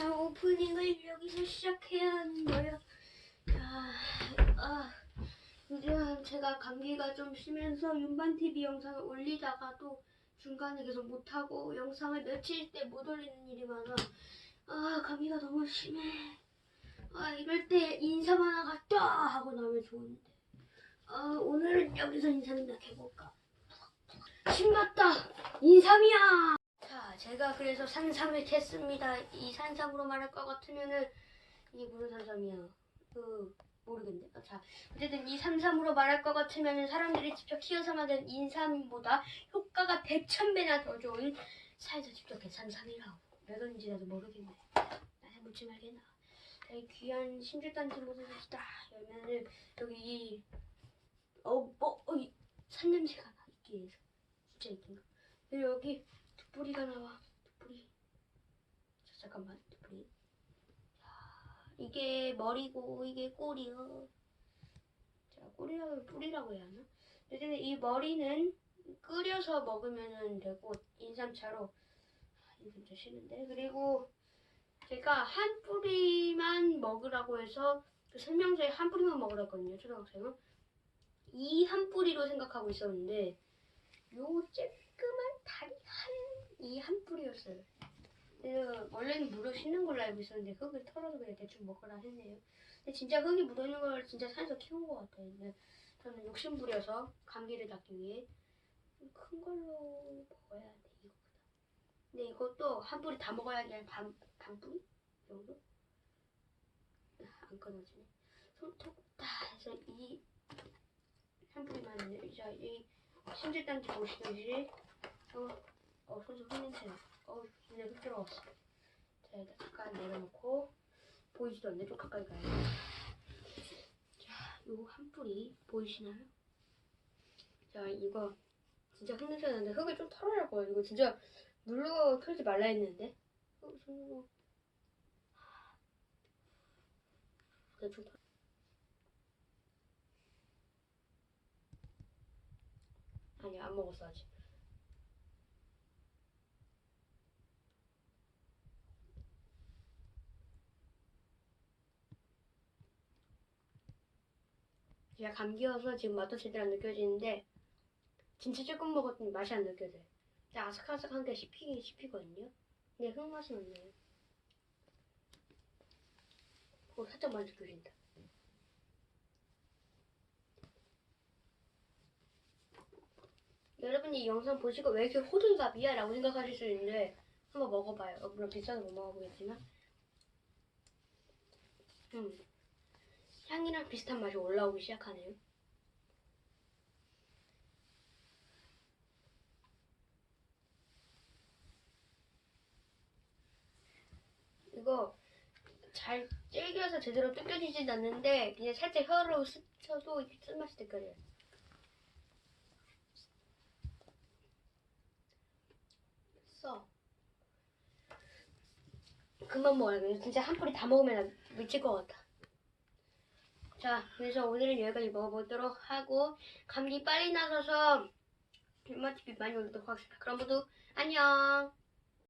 나 오프닝을 여기서 시작해야 하는 거예요. 자, 아, 요즘 제가 감기가 좀 심해서 윤반TV 영상을 올리다가도 중간에 계속 못하고 영상을 며칠 때못 올리는 일이 많아. 아, 감기가 너무 심해. 아, 이럴 때 인사만 하가 딱 하고 나면 좋은데. 아, 오늘은 여기서 인사는 해볼까? 신났다! 인삼이야! 자, 제가 그래서 산삼을 tes습니다. 이 산삼으로 말할 것 같으면은 이게 무슨 산삼이야? 그 모르겠네. 아, 자, 어쨌든 이 산삼으로 말할 것 같으면은 사람들이 직접 키워서 만든 인삼보다 효과가 100천 배나 더 좋은 사에서 직접 된 산삼이라고. 왜 그런지 나도 모르겠네. 나한테 묻지 말겠나. 자, 이 귀한 신주단지 모습을 딱 열면은 여기 이 어, 뭐, 어, 이 산냄새가 나, 이끼에서. 진짜 이끼가. 그리고 여기 뿌리가 나와. 뿌리. 자, 잠깐만. 뿌리. 자, 이게 머리고 이게 꼬리요. 자, 꼬리라고 뿌리라고 해야 하나? 어쨌든 이 머리는 끓여서 먹으면 되고 인삼차로 아, 인삼차 싫은데 그리고 제가 한 뿌리만 먹으라고 해서 그 설명서에 한 뿌리만 먹으라고 했거든요 초등학생은 이 한 뿌리로 생각하고 있었는데 요 쬐끄만 다리 한 이 한 뿌리였어요. 원래는 물을 씻는 걸로 알고 있었는데 흙을 털어서 그냥 대충 먹으라 했네요. 근데 진짜 흙이 묻어있는 걸 진짜 산에서 키운 것 같아요. 저는 욕심 부려서 감기를 낫기 위해 좀큰 걸로 먹어야 돼 이거보다. 근데 이것도 한 뿌리 다 먹어야 돼. 반, 반 뿌리 정도? 아, 안 끊어지네. 손톱 다 해서 이 한 뿌리만 이제 이 심지단지 보시듯이 어, 어 손톱 흙냄새 어 눈에 흙 들어갔어. 자 일단 잠깐 내려놓고 보이지도 않네 좀 가까이 가야 자요 한 뿌리 보이시나요? 자 이거 진짜 나는데 흙을 좀 털으라고 이거 진짜 물로 털지 말라 했는데? 흙 손으로 대충 털. 아니 안 먹었어 아직 제가 감기여서 지금 맛도 제대로 안 느껴지는데 진짜 조금 먹었더니 맛이 안 느껴져요. 진짜 아삭아삭한 게 씹히긴 씹히거든요. 근데 흙맛은 안 나요. 어 살짝 맛 느껴진다. 여러분이 이 영상 보시고 왜 이렇게 호들갑이야? 라고 생각하실 수 있는데 한번 먹어봐요. 어, 물론 비싸서 못 먹어보겠지만. 음, 향이랑 비슷한 맛이 올라오기 시작하네요. 이거 잘 질겨서 제대로 뜯겨지진 않는데 그냥 살짝 혀로 스쳐도 쓴맛이 느껴져요. 써. 먹어야 돼. 진짜 한 뿌리 다 먹으면 나 미칠 것 같아. 자, 그래서 오늘은 여기까지 먹어보도록 하고 감기 빨리 나서서 뷰마TV 많이 올리도록 하겠습니다. 그럼 모두 안녕.